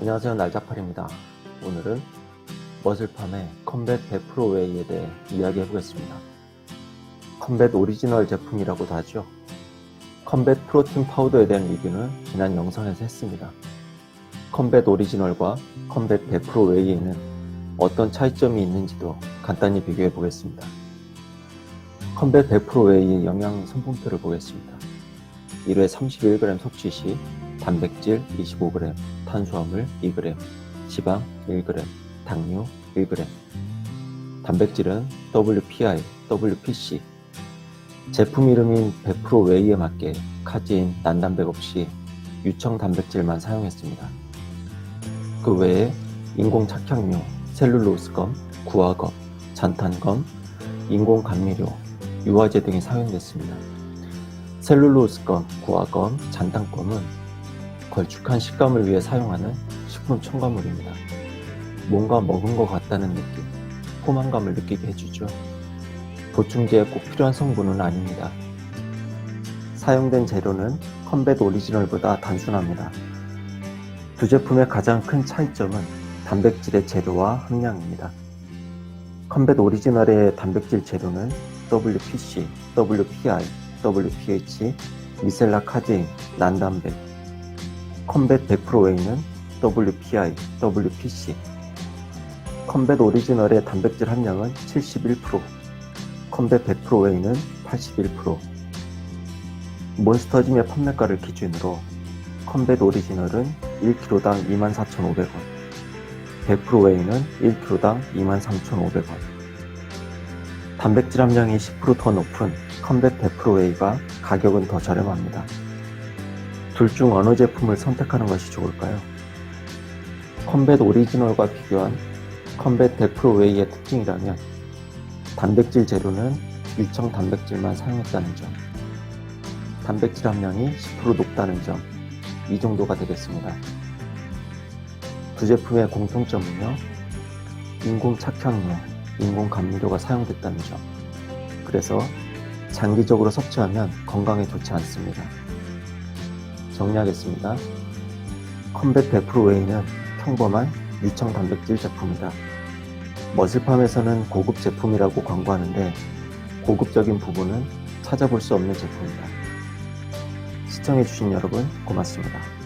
안녕하세요 날자팔입니다. 오늘은 머슬팜의 컴뱃 100% 웨이에 대해 이야기해 보겠습니다. 컴뱃 오리지널 제품이라고도 하죠. 컴뱃 프로틴 파우더에 대한 리뷰는 지난 영상에서 했습니다. 컴뱃 오리지널과 컴뱃 100% 웨이에는 어떤 차이점이 있는지도 간단히 비교해 보겠습니다. 컴뱃 100% 웨이의 영양 성분표를 보겠습니다. 1회 31g 섭취 시 단백질 25g, 탄수화물 2g, 지방 1g, 당류 1g. 단백질은 WPI, WPC. 제품 이름인 100% 웨이에 맞게 카제인, 난단백 없이 유청 단백질만 사용했습니다. 그 외에 인공 착향류, 셀룰로스검, 구화검, 잔탄검, 인공 감미료, 유화제 등이 사용됐습니다. 셀룰로스검, 구화검, 잔탄검은 걸쭉한 식감을 위해 사용하는 식품 첨가물입니다. 뭔가 먹은 것 같다는 느낌, 포만감을 느끼게 해주죠. 보충제에 꼭 필요한 성분은 아닙니다. 사용된 재료는 컴뱃 오리지널보다 단순합니다. 두 제품의 가장 큰 차이점은 단백질의 재료와 함량입니다. 컴뱃 오리지널의 단백질 재료는 WPC, WPI, WPH, 미셀라 카제인, 난단백, 컴뱃 100% 웨이는 WPI, WPC. 컴뱃 오리지널의 단백질 함량은 71%, 컴뱃 100% 웨이는 81%. 몬스터짐의 판매가를 기준으로 컴뱃 오리지널은 1kg당 24,500원, 100% 웨이는 1kg당 23,500원. 단백질 함량이 10%더 높은 컴뱃 100% 웨이가 가격은 더 저렴합니다. 둘 중 어느 제품을 선택하는 것이 좋을까요? 컴뱃 오리지널과 비교한 컴뱃 100% 웨이의 특징이라면 단백질 재료는 유청 단백질만 사용했다는 점, 단백질 함량이 10% 높다는 점, 이 정도가 되겠습니다. 두 제품의 공통점은요, 인공 착향료, 인공 감미료가 사용됐다는 점. 그래서 장기적으로 섭취하면 건강에 좋지 않습니다. 정리하겠습니다. 컴뱃 100% 웨이는 평범한 유청 단백질 제품이다. 머슬팜에서는 고급 제품이라고 광고하는데 고급적인 부분은 찾아볼 수 없는 제품이다. 시청해주신 여러분 고맙습니다.